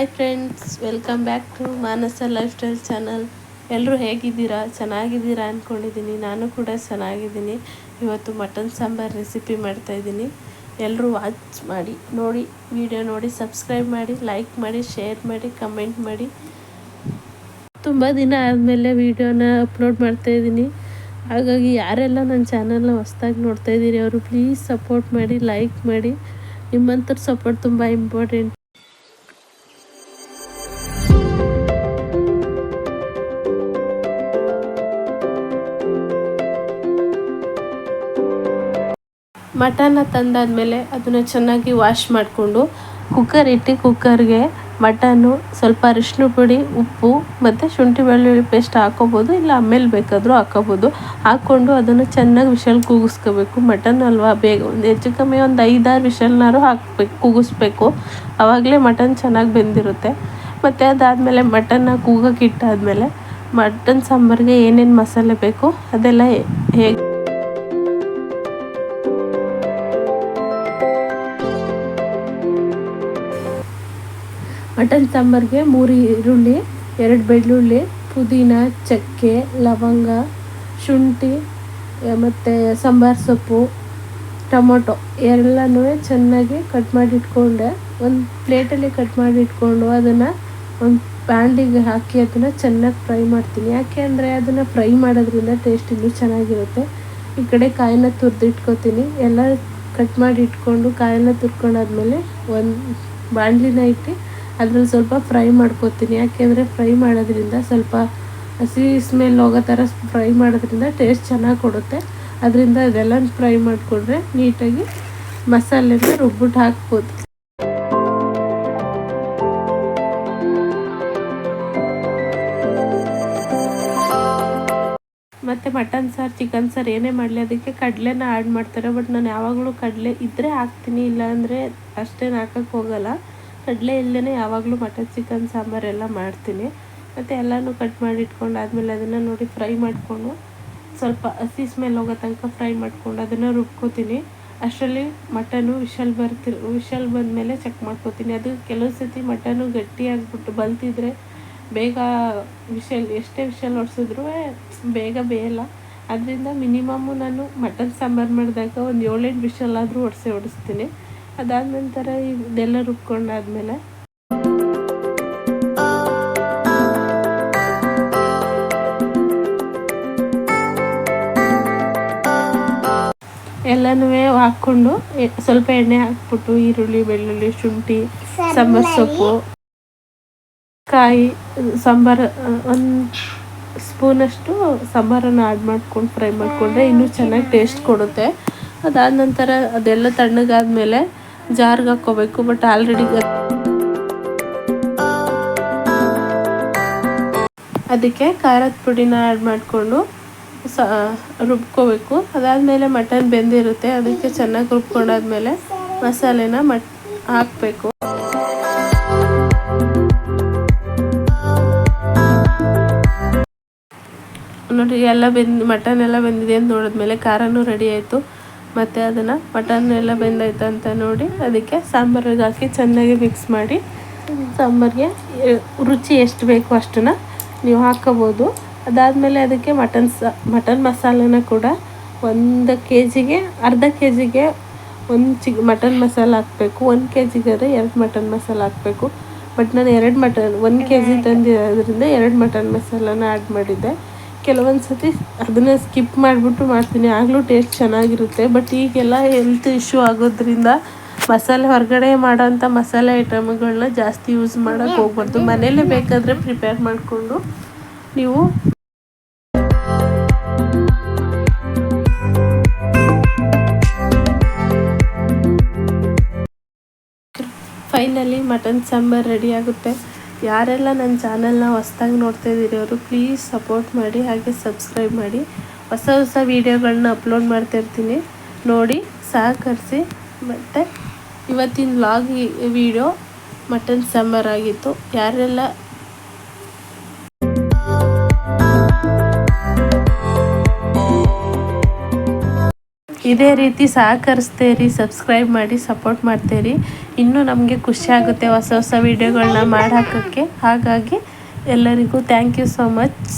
Hi friends welcome back to Manasa lifestyle channel ಎಲ್ಲರೂ ಹೇಗಿದ್ದೀರಾ? ಚೆನ್ನಾಗಿದ್ದೀರಾ ಅಂದ್ಕೊಂಡಿದ್ದೀನಿ ನಾನು ಕೂಡ ಚೆನ್ನಾಗಿದ್ದೀನಿ. ಇವತ್ತು ಮಟನ್ ಸಾಂಬಾರು ರೆಸಿಪಿ ಮಾಡ್ತಾಯಿದ್ದೀನಿ ಎಲ್ಲರೂ ವಾಚ್ ಮಾಡಿ, ನೋಡಿ ವಿಡಿಯೋ ನೋಡಿ ಸಬ್ಸ್ಕ್ರೈಬ್ ಮಾಡಿ ಲೈಕ್ ಮಾಡಿ ಶೇರ್ ಮಾಡಿ ಕಮೆಂಟ್ ಮಾಡಿ. ತುಂಬ ದಿನ ಆದಮೇಲೆ ವಿಡಿಯೋನ ಅಪ್ಲೋಡ್ ಮಾಡ್ತಾಯಿದ್ದೀನಿ ಹಾಗಾಗಿ ಯಾರೆಲ್ಲ ನನ್ನ ಚಾನಲ್ನ ಹೊಸ್ದಾಗಿ ನೋಡ್ತಾ ಇದ್ದೀರಿ, ಅವರು ಪ್ಲೀಸ್ ಸಪೋರ್ಟ್ ಮಾಡಿ ಲೈಕ್ ಮಾಡಿ. ನಿಮ್ಮಂಥರ ಸಪೋರ್ಟ್ ತುಂಬ ಇಂಪಾರ್ಟೆಂಟ್ ಮಟನ್ನ ತಂದಾದಮೇಲೆ ಅದನ್ನು ಚೆನ್ನಾಗಿ ವಾಶ್ ಮಾಡಿಕೊಂಡು ಕುಕ್ಕರ್ ಇಟ್ಟು ಕುಕ್ಕರ್ಗೆ ಮಟನ್ನು ಸ್ವಲ್ಪ ಅರಿಶಿನ ಪುಡಿ, ಉಪ್ಪು ಮತ್ತು ಶುಂಠಿ ಬೆಳ್ಳುಳ್ಳಿ ಪೇಸ್ಟ್ ಹಾಕೋಬೋದು ಇಲ್ಲ ಆಮೇಲೆ ಬೇಕಾದರೂ ಹಾಕೋಬೋದು. ಹಾಕ್ಕೊಂಡು ಅದನ್ನು ಚೆನ್ನಾಗಿ ವಿಷಲ್ ಕೂಗಿಸ್ಕೋಬೇಕು. ಮಟನ್ ಅಲ್ವಾ? ಬೇಗ ಒಂದು ಹೆಚ್ಚು ಕಮ್ಮಿ ಒಂದು ಐದಾರು ವಿಷಲ್ನಾರು ಹಾಕ್ಬೇಕು, ಕೂಗಿಸ್ಬೇಕು. ಆವಾಗಲೇ ಮಟನ್ ಚೆನ್ನಾಗಿ ಬೆಂದಿರುತ್ತೆ. ಮತ್ತು ಅದಾದಮೇಲೆ ಮಟನ್ನ ಕೂಗಕ್ಕೆ ಇಟ್ಟಾದಮೇಲೆ ಮಟನ್ ಸಾಂಬಾರಿಗೆ ಏನೇನು ಮಸಾಲೆ ಬೇಕು ಅದೆಲ್ಲ ಹೇಗೆ ಮಟನ್ ಸಾಂಬಾರಿಗೆ ಮೂರು ಈರುಳ್ಳಿ, ಎರಡು ಬೆಳ್ಳುಳ್ಳಿ, ಪುದೀನ, ಚಕ್ಕೆ, ಲವಂಗ, ಶುಂಠಿ ಮತ್ತು ಸಾಂಬಾರು ಸೊಪ್ಪು, ಟೊಮೊಟೊ ಎಲ್ಲನೂ ಚೆನ್ನಾಗಿ ಕಟ್ ಮಾಡಿ ಇಟ್ಕೊಂಡೆ ಒಂದು ಪ್ಲೇಟಲ್ಲಿ ಕಟ್ ಮಾಡಿ ಇಟ್ಕೊಂಡು ಅದನ್ನು ಒಂದು ಪ್ಯಾಂಡಿಗೆ ಹಾಕಿ ಅದನ್ನು ಚೆನ್ನಾಗಿ ಫ್ರೈ ಮಾಡ್ತೀನಿ. ಯಾಕೆ ಅಂದರೆ ಅದನ್ನು ಫ್ರೈ ಮಾಡೋದ್ರಿಂದ ಟೇಸ್ಟ್ ಇನ್ನೂ ಚೆನ್ನಾಗಿರುತ್ತೆ. ಈ ಕಡೆ ಕಾಯಿನ ತುರಿದಿಟ್ಕೋತೀನಿ. ಎಲ್ಲ ಕಟ್ ಮಾಡಿ ಇಟ್ಕೊಂಡು ಕಾಯಿನ ತುರ್ಕೊಂಡಾದ್ಮೇಲೆ ಒಂದು ಬಾಣಲಿನ ಇಟ್ಟು ಅದ್ರಲ್ಲಿ ಸ್ವಲ್ಪ ಫ್ರೈ ಮಾಡ್ಕೊತೀನಿ. ಯಾಕೆಂದರೆ ಫ್ರೈ ಮಾಡೋದ್ರಿಂದ ಸ್ವಲ್ಪ ಹಸಿ ಸ್ಮೆಲ್ ಹೋಗೋ ಥರ ಫ್ರೈ ಮಾಡೋದ್ರಿಂದ ಟೇಸ್ಟ್ ಚೆನ್ನಾಗಿ ಕೊಡುತ್ತೆ. ಅದರಿಂದ ಅದೆಲ್ಲ ಫ್ರೈ ಮಾಡಿಕೊಂಡ್ರೆ ನೀಟಾಗಿ ಮಸಾಲೆನ ರುಬ್ಬಿಟ್ಟು ಹಾಕ್ಬೋದು. ಮತ್ತು ಮಟನ್ ಸಾರು ಚಿಕನ್ ಸಾರು ಏನೇ ಮಾಡಲಿ, ಅದಕ್ಕೆ ಕಡಲೆನ ಆ್ಯಡ್ ಮಾಡ್ತಾರೆ. ಬಟ್ ನಾನು ಯಾವಾಗಲೂ ಕಡಲೆ ಇದ್ದರೆ ಹಾಕ್ತೀನಿ. ಇಲ್ಲಾಂದರೆ ಅಷ್ಟೇನು ಹಾಕೋಕ್ಕೆ ಹೋಗಲ್ಲ. ಕಡಲೆ ಇಲ್ಲದೇ ಯಾವಾಗಲೂ ಮಟನ್, ಚಿಕನ್ ಸಾಂಬಾರೆಲ್ಲ ಮಾಡ್ತೀನಿ. ಮತ್ತು ಎಲ್ಲನೂ ಕಟ್ ಮಾಡಿ ಇಟ್ಕೊಂಡು ಆದಮೇಲೆ ಅದನ್ನು ನೋಡಿ ಫ್ರೈ ಮಾಡಿಕೊಂಡು ಸ್ವಲ್ಪ ಹಸಿ ಸ್ಮೆಲ್ ಹೋಗೋ ತನಕ ಫ್ರೈ ಮಾಡ್ಕೊಂಡು ಅದನ್ನು ರುಬ್ಕೋತೀನಿ. ಅಷ್ಟರಲ್ಲಿ ಮಟನು ವಿಷಲ್ ಬರ್ತಿರ್ ವಿಷಲ್ ಬಂದಮೇಲೆ ಚೆಕ್ ಮಾಡ್ಕೋತೀನಿ. ಅದು ಕೆಲವು ಸತಿ ಮಟನು ಗಟ್ಟಿಯಾಗ್ಬಿಟ್ಟು ಬಲ್ತಿದ್ರೆ ಬೇಗ ವಿಶಲ್, ಎಷ್ಟೇ ವಿಶಲ್ ಹೊಡ್ಸಿದ್ರೂ ಬೇಗ ಬೇಯಲ್ಲ. ಅದರಿಂದ ಮಿನಿಮಮ್ಮು ನಾನು ಮಟನ್, ಸಾಂಬಾರು ಮಾಡಿದಾಗ ಒಂದು ಏಳೆಂಟು ವಿಶಲ್ ಆದರೂ ಹೊಡ್ಸೆ ಹೊಡಿಸ್ತೀನಿ ಅದಾದ ನಂತರ ಇದೆಲ್ಲ ರುಬ್ಕೊಂಡಾದ್ಮೇಲೆ ಎಲ್ಲನೂ ಹಾಕ್ಕೊಂಡು ಸ್ವಲ್ಪ ಎಣ್ಣೆ ಹಾಕ್ಬಿಟ್ಟು ಈರುಳ್ಳಿ, ಬೆಳ್ಳುಳ್ಳಿ, ಶುಂಠಿ, ಸಾಂಬಾರ್, ಸೊಪ್ಪು, ಕಾಯಿ, ಸಾಂಬಾರು ಒಂದು ಸ್ಪೂನಷ್ಟು ಸಾಂಬಾರನ್ನ ಆಡ್ ಮಾಡ್ಕೊಂಡು ಫ್ರೈ ಮಾಡಿಕೊಂಡ್ರೆ ಇನ್ನೂ ಚೆನ್ನಾಗಿ ಟೇಸ್ಟ್ ಕೊಡುತ್ತೆ. ಅದಾದ ನಂತರ ಅದೆಲ್ಲ ತಣ್ಣಗಾದ್ಮೇಲೆ ಜಾರ್ಗೆ ಹಾಕ್ಕೋಬೇಕು ಬಟ್ ಆಲ್ರೆಡಿ ಅದಕ್ಕೆ ಖಾರದ ಪುಡಿನ ಆ್ಯಡ್ ಮಾಡಿಕೊಂಡು ಸ, ರುಬ್ಕೋಬೇಕು. ಅದಾದಮೇಲೆ ಮಟನ್ ಬೆಂದಿರುತ್ತೆ, ಅದಕ್ಕೆ ಚೆನ್ನಾಗಿ ರುಬ್ಕೊಂಡಾದ್ಮೇಲೆ ಮಸಾಲೆನ ಮಟ್, ಹಾಕಬೇಕು. ನೋಡಿ, ಎಲ್ಲ ಬೆಂದು ಮಟನ್ ಎಲ್ಲ ಬೆಂದಿದೆ ಅಂತ ನೋಡಿದ್ಮೇಲೆ ಖಾರನೂ ರೆಡಿ ಆಯಿತು. ಮತ್ತು ಅದನ್ನು ಮಟನ್ ಎಲ್ಲ ಬೆಂದಾಯ್ತು ಅಂತ ನೋಡಿ ಅದಕ್ಕೆ ಸಾಂಬಾರಿಗೆ ಹಾಕಿ ಚೆನ್ನಾಗಿ ಮಿಕ್ಸ್ ಮಾಡಿ. ಸಾಂಬಾರಿಗೆ ರುಚಿ ಎಷ್ಟು ಬೇಕು ಅಷ್ಟನ್ನು ನೀವು ಹಾಕ್ಕೋಬೋದು ಅದಾದಮೇಲೆ ಅದಕ್ಕೆ ಮಟನ್ ಸ, ಮಟನ್ ಮಸಾಲೆನ ಕೂಡ ಒಂದು ಕೆ ಜಿಗೆ ಅರ್ಧ ಕೆ ಜಿಗೆ ಒಂದು ಚಿ ಮಟನ್ ಮಸಾಲೆ ಹಾಕಬೇಕು. ಒಂದು ಕೆ ಜಿಗಾದ್ರೆ ಎರಡು ಮಟನ್ ಮಸಾಲೆ ಹಾಕಬೇಕು. ಬಟ್ ನಾನು ಎರಡು ಮಟನ್, ಒಂದು ಕೆ ಜಿ ತಂದಿರೋದ್ರಿಂದ ಎರಡು ಮಟನ್ ಮಸಾಲನ ಆ್ಯಡ್ ಮಾಡಿದ್ದೆ. ಕೆಲವೊಂದು ಸತಿ ಅದನ್ನು ಸ್ಕಿಪ್ ಮಾಡಿಬಿಟ್ಟು ಮಾಡ್ತೀನಿ. ಆಗಲೂ ಟೇಸ್ಟ್ ಚೆನ್ನಾಗಿರುತ್ತೆ. ಬಟ್ ಈಗೆಲ್ಲ ಹೆಲ್ತ್ ಇಶ್ಯೂ ಆಗೋದ್ರಿಂದ ಮಸಾಲೆ ಹೊರಗಡೆ ಮಾಡೋಂಥ ಮಸಾಲೆ ಐಟಮ್ಗಳನ್ನ ಜಾಸ್ತಿ ಯೂಸ್ ಮಾಡೋಕ್ಕೆ ಹೋಗ್ಬಾರ್ದು. ಮನೇಲೇ ಬೇಕಾದರೆ ಪ್ರಿಪೇರ್ ಮಾಡಿಕೊಂಡು ನೀವು ಫೈನಲಿ ಮಟನ್ ಸಾಂಬಾರು ರೆಡಿ ಆಗುತ್ತೆ. ಯಾರೆಲ್ಲ ನನ್ನ ಚಾನಲ್ನ ಹೊಸ್ದಾಗಿ ನೋಡ್ತಾ ಇದ್ದೀರಿ ಅವರು ಪ್ಲೀಸ್ ಸಪೋರ್ಟ್ ಮಾಡಿ, ಹಾಗೆ ಸಬ್ಸ್ಕ್ರೈಬ್ ಮಾಡಿ. ಹೊಸ ಹೊಸ ವೀಡಿಯೋಗಳನ್ನ ಅಪ್ಲೋಡ್ ಮಾಡ್ತಾಯಿರ್ತೀನಿ ನೋಡಿ, ಸಹಕರಿಸಿ. ಮತ್ತು, ಇವತ್ತಿನ ವ್ಲಾಗ್ ವಿಡಿಯೋ ಮಟನ್ ಸಾಂಬಾರಾಗಿತ್ತು ಯಾರೆಲ್ಲ ಇದೇ ರೀತಿ ಸಹಕರಿಸ್ತೇರಿ ಸಬ್ಸ್ಕ್ರೈಬ್ ಮಾಡಿ ಸಪೋರ್ಟ್ ಮಾಡ್ತೀರಿ. ಇನ್ನೂ ನಮಗೆ ಖುಷಿ ಆಗುತ್ತೆ ಹೊಸ ಹೊಸ ವೀಡಿಯೋಗಳನ್ನ ಮಾಡಿ ಹಾಕೋಕ್ಕೆ ಹಾಗಾಗಿ ಎಲ್ಲರಿಗೂ ಥ್ಯಾಂಕ್ ಯು ಸೋ ಮಚ್